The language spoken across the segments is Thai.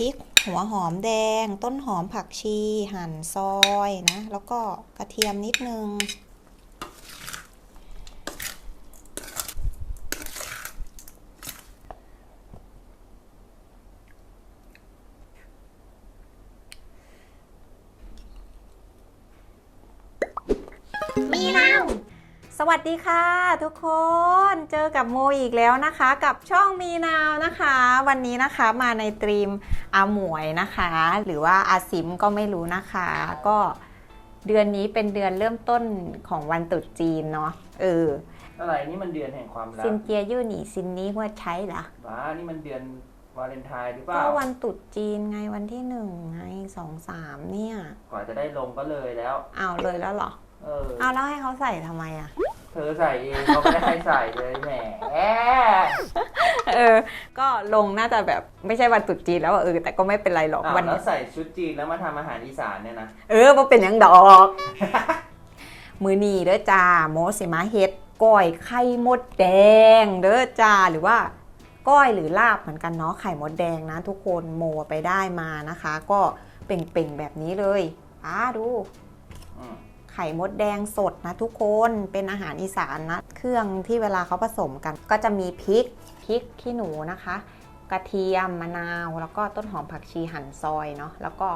ริก หัวหอมแดง ต้นหอมผักชี หั่นซอยนะ แล้วก็กระเทียมนิดนึง มีนาว ส วัสดีค่ะ ทุกคนเจอกับโมอีกแล้วนะคะ กับช่องมีนาวนะคะ วันนี้นะคะมาในตรีมอาหมวยนะคะ หรือว่าอาซิมก็ไม่รู้นะคะ ก็เดือนนี้เป็นเดือนเริ่มต้นของวันตรุษจีนเนาะเอออะไรนี่มันเดือนแห่งความรักซินเจียยู่หนีซินนี้หัวใช้เหรอบ้านี่มันเดือนวาเลนไทน์หรือเปก็ล่าวันตรุษจีนไงวันที่หนึ่งไงสองสามเนี่ยกว่าจะได้ลงก็เลยแล้วเอาเลยแล้วเหรอ เออ เอาแล้วให้เขาใส่ทำไมอะ เธอใส่เองเขาไม่ได้ใครใส่เลยแหมเออ ก็ลงน่าจะแบบไม่ใช่วันตรุษจีนแล้วอะเออแต่ก็ไม่เป็นไรหรอกอ้าววัน แล้นี้วใส่ชุดจีนแล้วมาทำอาหารอีสานเนี่ยนะเออว่าเป็นหยังดอก มือนีเด้อจ้าโมสิมาเฮ็ดก้อยไข่มดแดง เด้อจ้าหรือว่าก้อยหรือลาบเหมือนกันเนาะไข่มดแดงนะ ทุกคนโมไปได้มานะคะ ก็เป่งๆแบบนี้เลยอ่าดู อืมไข่มดแดงสดนะทุกคนเป็นอาหารอีสานนะ เครื่องที่เวลาเขาผสมกัน ก็จะมีพริกพริกขี้หนูนะคะ กระเทียมมะนาว แล้วก็ต้นหอมผักชีหั่นซอยเนาะแล้วก็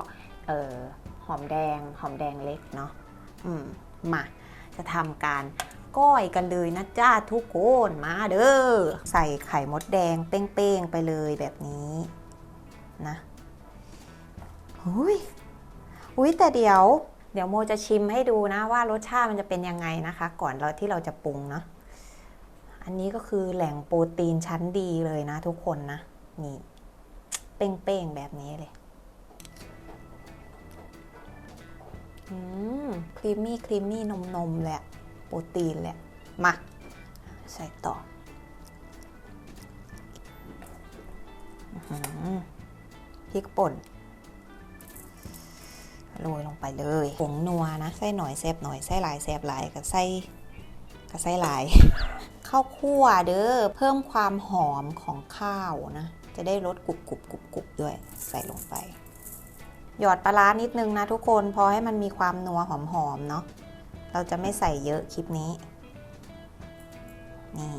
เออหอมแดงหอมแดงเล็กเนาะอืมมาจะทำการก้อยกันเลยนะจ้าทุกคนมาเด้อใส่ไข่มดแดงเป้งๆไปเลยแบบนี้นะหุยอุ้ยแต่เดี๋ยว เดี๋ยวโมจะชิมให้ดูนะว่ารสชาติมันจะเป็นยังไงนะคะ ก่อนเราที่เราจะปรุงเนาะอันนี้ก็คือแหล่งโปรตีนชั้นดีเลยนะทุกคนนะ นี่ เป้งๆ แบบนี้เลยอืมครีมมี่ครีมมี่นมนมๆเลยอะโปรตีนเลยอะมา ใส่ต่อพริกป่น โรยลงไปเลยผงนัวนะไส้หน่อยแซบหน่อยไส้ลายแซบลายกับไส้กับไส้ลายข้าวคั่วเด้อเพิ่มความหอมของข้าวนะ จะได้รสกรุบกรุบกรุบกรุบด้วยใส่ลงไป หยอดปลาร้านิดนึงนะทุกคนพอให้มันมีความนัวหอมๆเนาะเราจะไม่ใส่เยอะคลิปนี้ นี่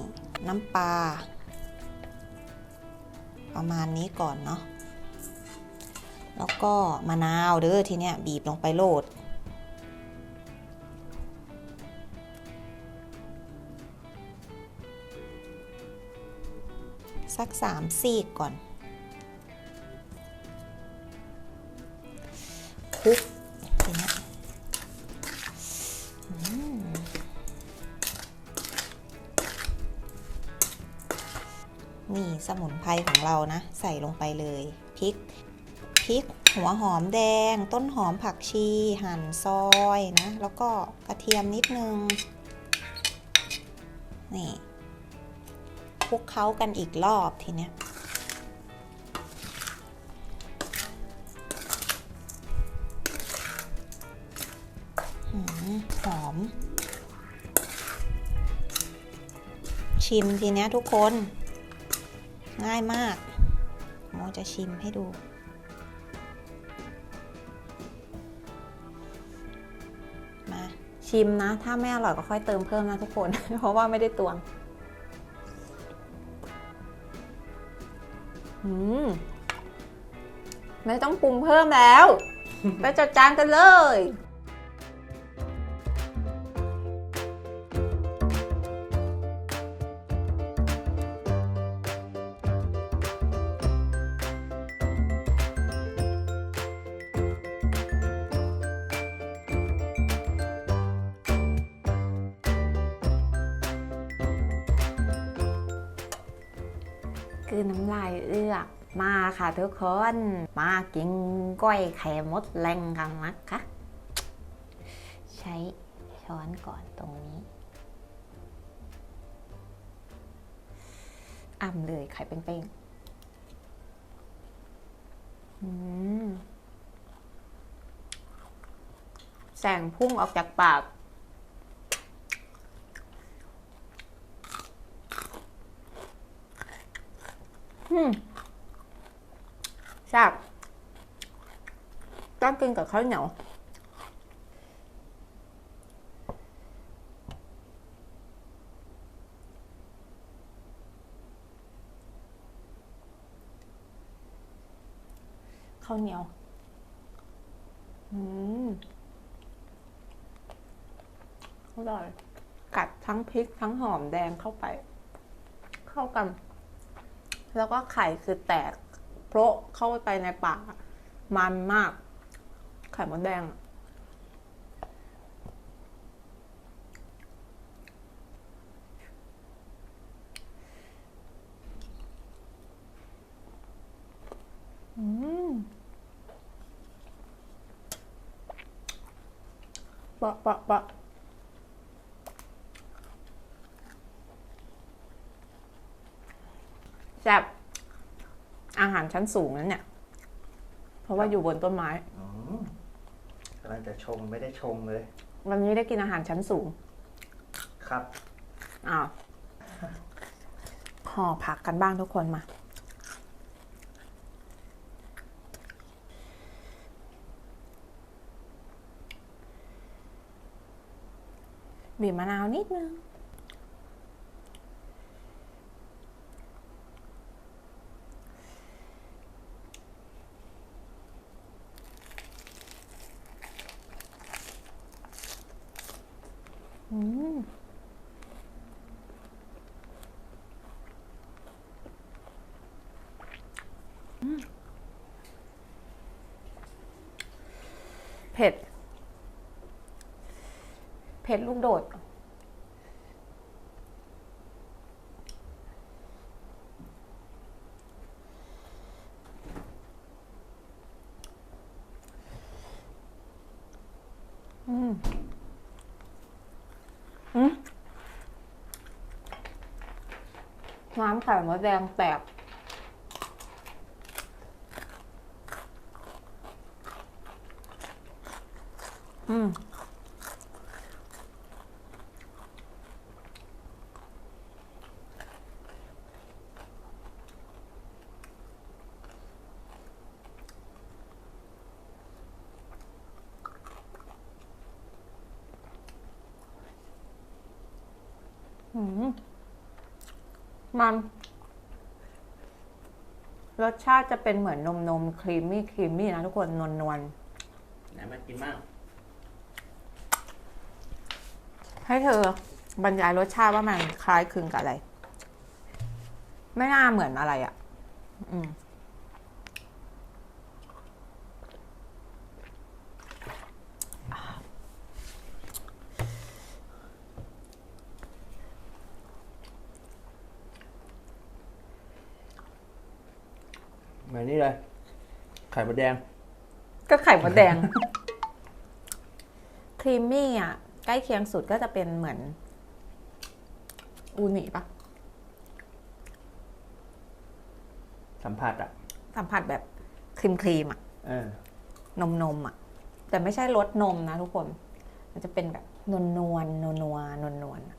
น้ำปลาประมาณนี้ก่อนเนาะ แล้วก็มะนาวเด้อทีเนี้ยบีบลงไปโลด สักสามซีกก่อนคลุกทีเนี้ยนี่สมุนไพรของเรานะ ใส่ลงไปเลยพริก พริก หัวหอมแดง ต้นหอมผักชี หั่นซอยนะ แล้วก็กระเทียมนิดนึง นี่คลุกเคล้ากันอีกรอบทีเนี้ยหอม ชิมทีเนี้ยทุกคน ง่ายมากโมจะชิมให้ดู ชิมนะ ถ้าไม่อร่อยก็ค่อยเติมเพิ่มนะทุกคน เพราะว่าไม่ได้ตวงอืมไม่ต้องปรุงเพิ่มแล้ว ไปจัดจานกันเลย คือน้ำลายเอือกมาค่ะทุกคน มากินก้อยไข่มดแรงกันนะคะใช้ช้อนก่อนตรงนี้อ่ำเลยไข่เป้งๆแสงพุ่งออกจากปาก แซ่บต้องกินกับข้าวเหนียวข้าวเหนียว อืม อร่อย กัดทั้งพริกทั้งหอมแดงเข้าไป เข้ากัน แล้วก็ไข่คือแตกโพะเข้าไปในปากอะมันมาก ไข่มดแดงอะอืมปะปะปะ แซ่บอาหารชั้นสูงนั้นเนี่ย เพราะว่าอยู่บนต้นไม้อืมกำลังจะชงไม่ได้ชงเลย วันนี้ได้กินอาหารชั้นสูงครับ อ้าวห่อผักกันบ้างทุกคนมา บีบมะนาวนิดนึง อืม เผ็ด เผ็ดลูกโดด อืม อืมน้ำไข่มดแดงแตก อืมอืมมันรสชาติจะเป็นเหมือนนมนมครีมมี่ครีมมี่นะทุกคนนวลนวลไหนมากินบ้าง ๆ ให้เธอบรรยายรสชาติว่ามันคล้ายคลึงกับอะไร ไม่น่าเหมือนอะไรอะ่ะ อืมเหมือนนี่เลย ไข่มดแดง ก็ไข่มดแดง ครีมมี่อะ ใกล้เคียงสุดก็จะเป็นเหมือน อูนิปะสัมผัสอะสัมผัสแบบครีมครีมๆอะเออนมนมๆอะแต่ไม่ใช่รสนมนะทุกคน มันจะเป็นแบบนวลนวลนวลนวลนวลนวลๆอะ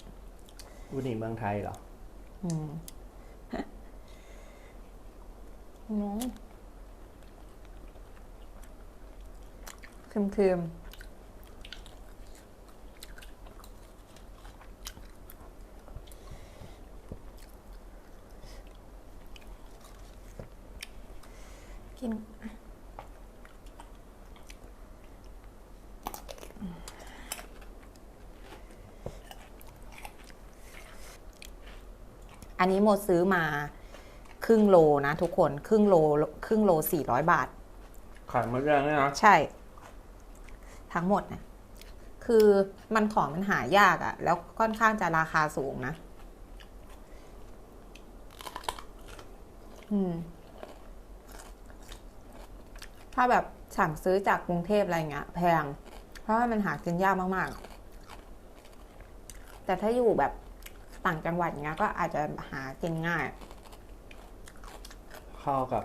อุนิเมืองไทยเหรอ อืมน้องครีมค กินอันนี้โมซื้อมาครึ่งโลนะทุกคนครึ่งโลครึ่งโลสี่ร้อยบาทไข่มดแดงเนี่ยนะใช่ ทั้งหมดนะคือมันของมันหายากอะแล้วค่อนข้างจะราคาสูงนะ อืม ถ้าแบบสั่งซื้อจากกรุงเทพอะไรเงี้ยแพง เพราะว่ามันหากินยากมากๆ แต่ถ้าอยู่แบบต่างจังหวัดเงี้ยก็อาจจะหากินง่าย เข้ากับ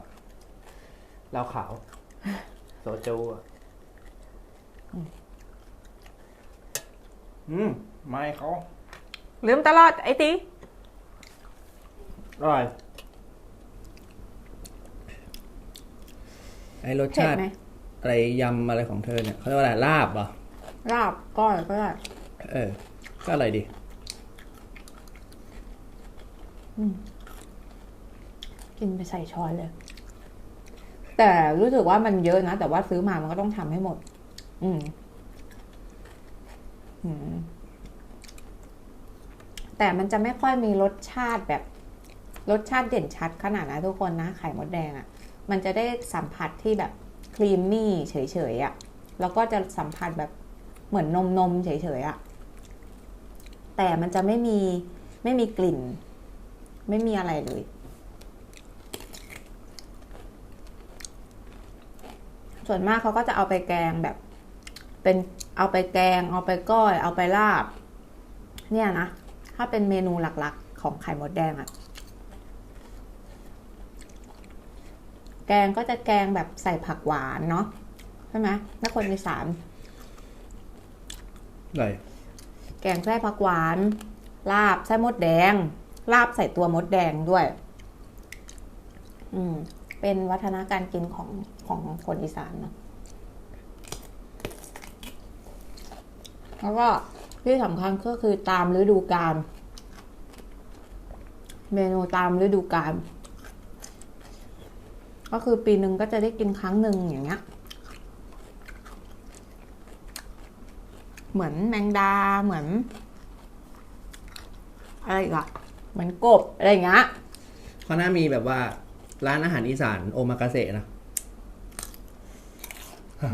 เหล้าขาวโซจูอะอืม ไม่เขาลืมตลอดไอ้ตีอร่อย อรสเผ็ดชาติไหมอะไรยำอะไรของเธอเนี่ยเขาเรียกว่าอะไรลาบเหรอลาบก้อยก็ได้เออ ก็อะไรดีกินไปใส่ช้อนเลย แต่รู้สึกว่ามันเยอะนะ แต่ว่าซื้อมามันก็ต้องทำให้หมด อืมอืมแต่มันจะไม่ค่อยมีรสชาติแบบ รสชาติเด่นชัดขนาดนะทุกคนนะไข่มดแดงอะ่ะ มันจะได้สัมผัสที่แบบครีมมี่เฉยๆอะ่ะ แล้วก็จะสัมผัสแบบเหมือนนมนมเฉยๆอะ่ะ แต่มันจะไม่มีไม่มีกลิ่น ไม่มีอะไรเลย ส่วนมากเขาก็จะเอาไปแกงแบบ เป็นเอาไปแกง เอาไปก้อย เอาไปลาบ เนี่ยนะ ถ้าเป็นเมนูหลักๆ ของไข่มดแดงอะ แกงก็จะแกงแบบใส่ผักหวานเนาะใช่ไหมถ้าคนอีสานอะไรแกงไส้ผักหวาน ลาบไส้มดแดง ลาบใส่ตัวมดแดงด้วย อืม เป็นวัฒนาการกินของของคนอีสานเนาะแล้วก็ที่สำคัญก็คือตามฤดูกาลเมนูตามฤดูกาล ก็คือปีหนึ่งก็จะได้กินครั้งหนึ่งอย่างเงี้ย เหมือนแมงดาเหมือน อะไรอีกอะเหมือนกบอะไรอย่างเงี้ยเขาน่ามีแบบว่าร้านอาหารอีสานโอมากาเสะนะ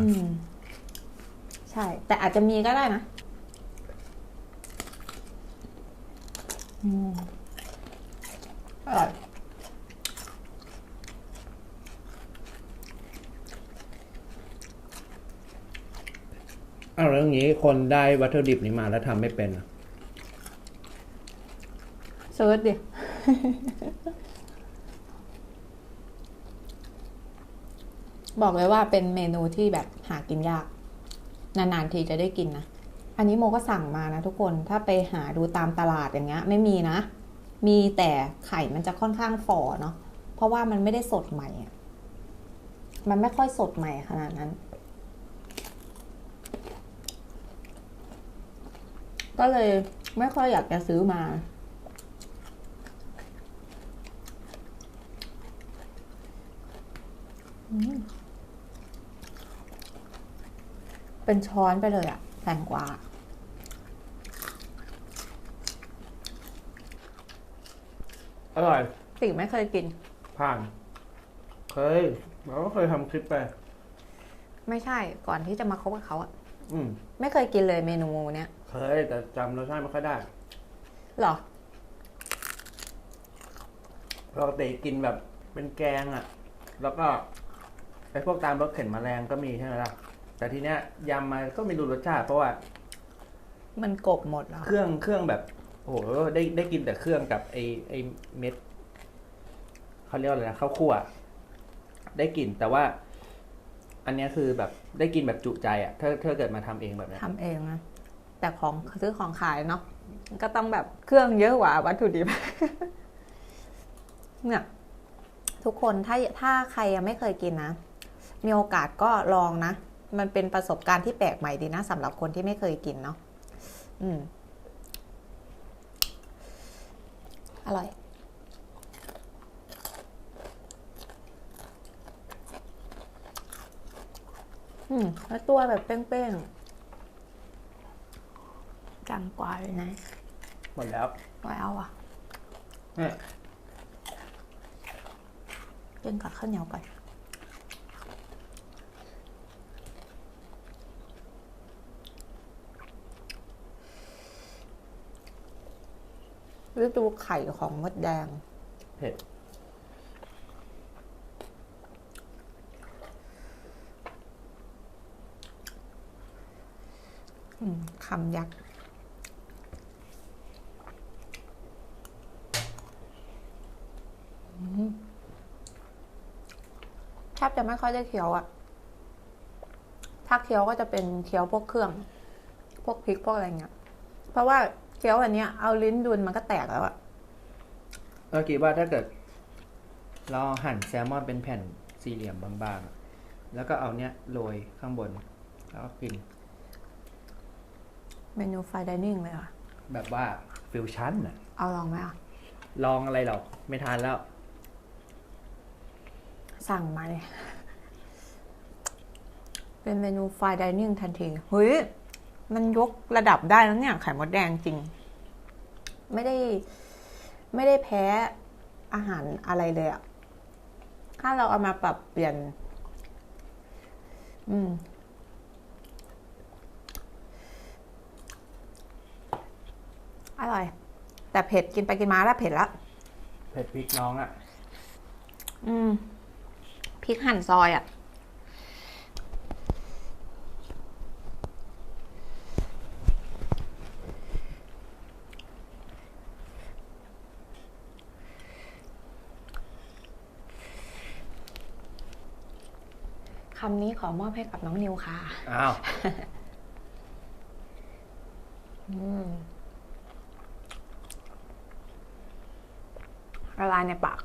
อืมใช่ แต่อาจจะมีก็ได้นะอืมอร่อย อ้าวแล้วอย่างนี้คนได้วัตถุดิบนี้มาแล้วทำไม่เป็นอะเซิร์ชดิ บอกเลยว่าเป็นเมนูที่แบบหากินยาก นานๆทีจะได้กินนะ อันนี้โมก็สั่งมานะทุกคน ถ้าไปหาดูตามตลาดอย่างเงี้ย ไม่มีนะ มีแต่ไข่มันจะค่อนข้างฝ่อเนาะ เพราะว่ามันไม่ได้สดใหม่อะมันไม่ค่อยสดใหม่ขนาดนั้น ก็เลยไม่ค่อยอยากจะซื้อมา เป็นช้อนไปเลยอะแตงกวาอร่อยสิ่งไม่เคยกิน ผ่าน เคยเราก็เคยทำคลิปไป ไม่ใช่ก่อนที่จะมาคบกับเขาอะอืม ไม่เคยกินเลยเมนูเนี้ย เคยแต่จำรสชาติไม่ค่อยได้หรอปกติกินแบบเป็นแกงอะ่ะ แล้วก็ไอ้พวกตามรสเข็นแมลงก็มีใช่ไหมล่ะ แต่ทีเนี้ยยำมาก็ไม่รู้รสชาติเพราะว่า มันกบหมดแล้วเครื่องเครื่องแบบโอ้โหได้ได้กินแต่เครื่องกับไอไอเม็ดเขาเรียกว่าอะไรนะข้าวคั่ว ได้กลิ่นแต่ว่า อันเนี้ยคือแบบได้กินแบบจุใจอะ่ะถ้าถ้าเกิดมาทำเองแบบเนี้ย ทำเองนะ แต่ของซื้อของขายเนาะก็ต้องแบบเครื่องเยอะกว่าวัตถุดิบเนี่ยทุกคนถ้าถ้าใครยังไม่เคยกินนะ มีโอกาสก็ลองนะ มันเป็นประสบการณ์ที่แปลกใหม่ดีนะสำหรับคนที่ไม่เคยกินเนาะอืม อร่อย อืมแล้วตัวแบบเป้งๆ จังกว่าเลยนะหมดแล้วไว้เอาอะเนี่ยกินกับข้าวเหนียวก่อนฤดูไข่ของมดแดง เผ็ด อืมคำยักษ์อืมแทบจะ ไม่ค่อยได้เคี้ยวอะถ้าเคี้ยวก็จะเป็นเคี้ยวพวกเครื่อง พวกพริกพวกอะไรเงี้ย เพราะว่าเคี้ยวอันเนี้ยเอาลิ้นดุนมันก็แตกแล้วอะเราคิดว่าถ้าเกิด เราหั่นแซลมอนเป็นแผ่นสี่เหลี่ยมบางๆอะแล้วก็เอาเนี้ยโรยข้างบน แล้วก็กิน เมนูไฟดิเนิ่งเลยเหรอะ แบบว่าฟิวชั่นอะเอาลองไหมอะ ลองอะไรหรอก ไม่ทานแล้ว สั่งมาเลย เป็นเมนูไฟดิเนิ่งทันทีเฮ้ยมันยกระดับได้แล้วเนี่ยไข่มดแดงจริง ไม่ได้ ไม่ได้แพ้อาหารอะไรเลยอะถ้าเราเอามาปรับเปลี่ยน อืม อร่อย แต่เผ็ดกินไปกินมาแล้วเผ็ดแล้วเผ็ดพริกน้องอะอืมพริกหั่นซอยอะ่ะ ขอมอบให้กับน้องนิวค่ะ อ้าวอืมละลายในปาก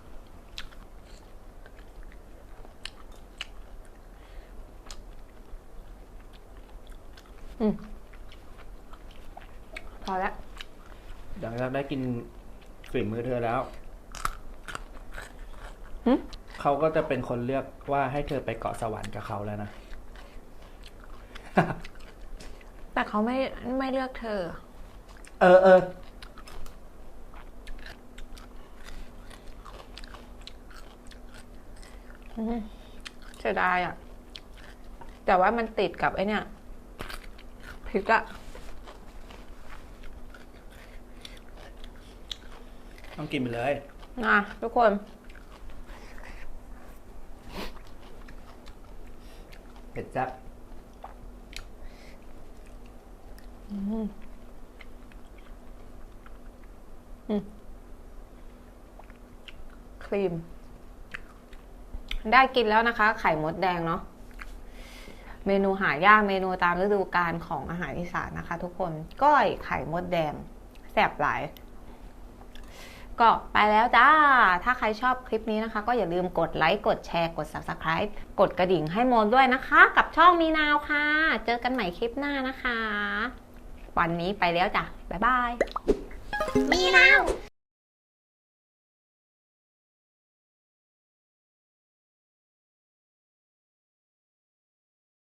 อืมพอแล้วเดี๋ยวเราได้กินฝีมือเธอแล้วหึ เขาก็จะเป็นคนเลือกว่าให้เธอไปเกาะสวรรค์กับเขาแล้วนะ แต่เขาไม่ไม่เลือกเธอ เออเอออืมเสียดายอะ แต่ว่ามันติดกับไอเนี่ยพริกอะต้องกินไปเลยนะทุกคน จัดครีม ได้กินแล้วนะคะ ไข่มดแดงเนาะเมนูหายากเมนูตามฤดูกาลของอาหารอีสานนะคะ ทุกคนก้อยไข่มดแดงแซ่บหลาย ก็ไปแล้วจ้า ถ้าใครชอบคลิปนี้นะคะ ก็อย่าลืมกดไลค์ กดแชร์ กด subscribe กดกระดิ่งให้โมด้วยนะคะ กับช่องมีนาวค่ะ เจอกันใหม่คลิปหน้านะคะ วันนี้ไปแล้วจ้ะ บ๊ายบาย มีนาว